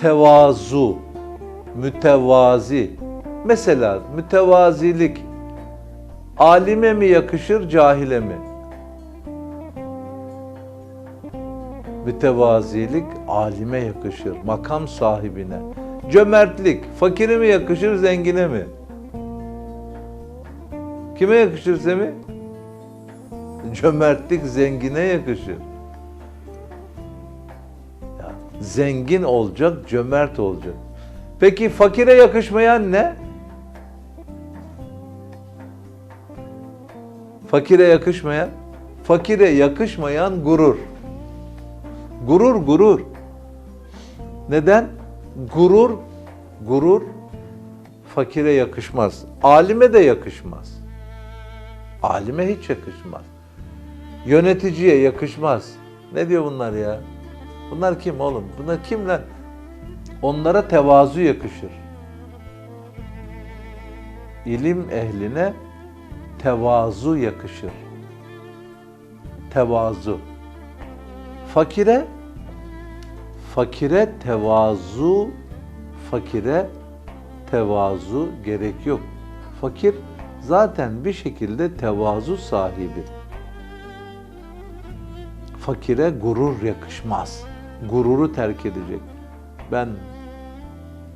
tevazu, mütevazi. Mesela mütevazilik alime mi yakışır, cahile mi? Mütevazilik alime yakışır, makam sahibine. Cömertlik fakire mi yakışır, zengine mi? Kime yakışır Semih? Cömertlik zengine yakışır. Zengin olacak, cömert olacak. Peki fakire yakışmayan ne? Fakire yakışmayan, fakire yakışmayan gurur. Gurur, gurur. Neden? Gurur, gurur fakire yakışmaz. Alime de yakışmaz. Alime hiç yakışmaz. Yöneticiye yakışmaz. Ne diyor bunlar ya? Bunlar kim oğlum? Bunlar kim lan? Onlara tevazu yakışır. İlim ehline tevazu yakışır. Tevazu. Fakire fakire tevazu fakire tevazu gerek yok. Fakir zaten bir şekilde tevazu sahibi. Fakire gurur yakışmaz. Gururu terk edecek. Ben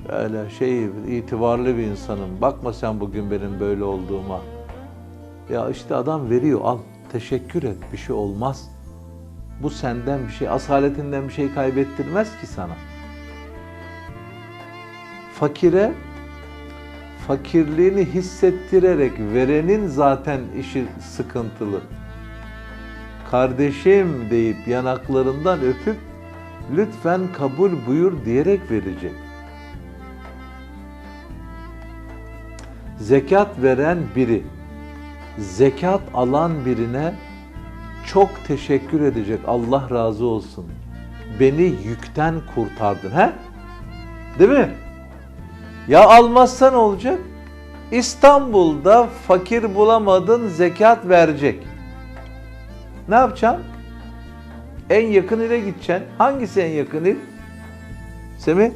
öyle şey itibarlı bir insanım. Bakma sen bugün benim böyle olduğuma. Ya işte adam veriyor al teşekkür et bir şey olmaz. Bu senden bir şey asaletinden bir şey kaybettirmez ki sana. Fakire fakirliğini hissettirerek verenin zaten işi sıkıntılı. Kardeşim deyip yanaklarından öpüp lütfen kabul buyur diyerek verecek. Zekat veren biri, zekat alan birine çok teşekkür edecek. Allah razı olsun. Beni yükten kurtardın. He? Değil mi? Ya almazsan olacak? İstanbul'da fakir bulamadın zekat verecek. Ne yapacaksın? En yakın ile gideceksin. Hangisi en yakın il? Semih?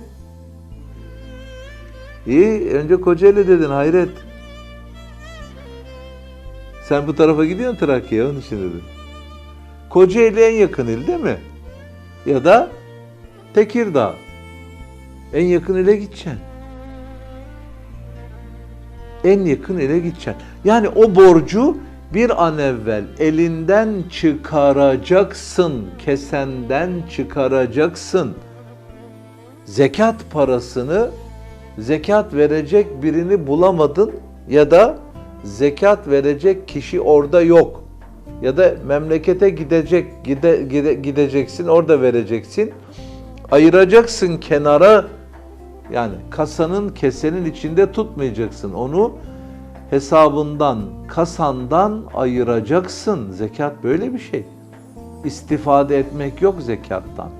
İyi, önce Kocaeli dedin hayret. Sen bu tarafa gidiyorsun Trakya'ya onun için dedim. Kocaeli en yakın il değil mi? Ya da Tekirdağ. En yakın ile gideceksin. En yakın ile gideceksin. Yani o borcu bir an evvel elinden çıkaracaksın, kesenden çıkaracaksın. Zekat parasını zekat verecek birini bulamadın ya da zekat verecek kişi orada yok. Ya da memlekete gidecek gide, gide, gideceksin orada vereceksin. Ayıracaksın kenara yani kasanın kesenin içinde tutmayacaksın. Onu hesabından, kasandan ayıracaksın. Zekat böyle bir şey. İstifade etmek yok zekattan.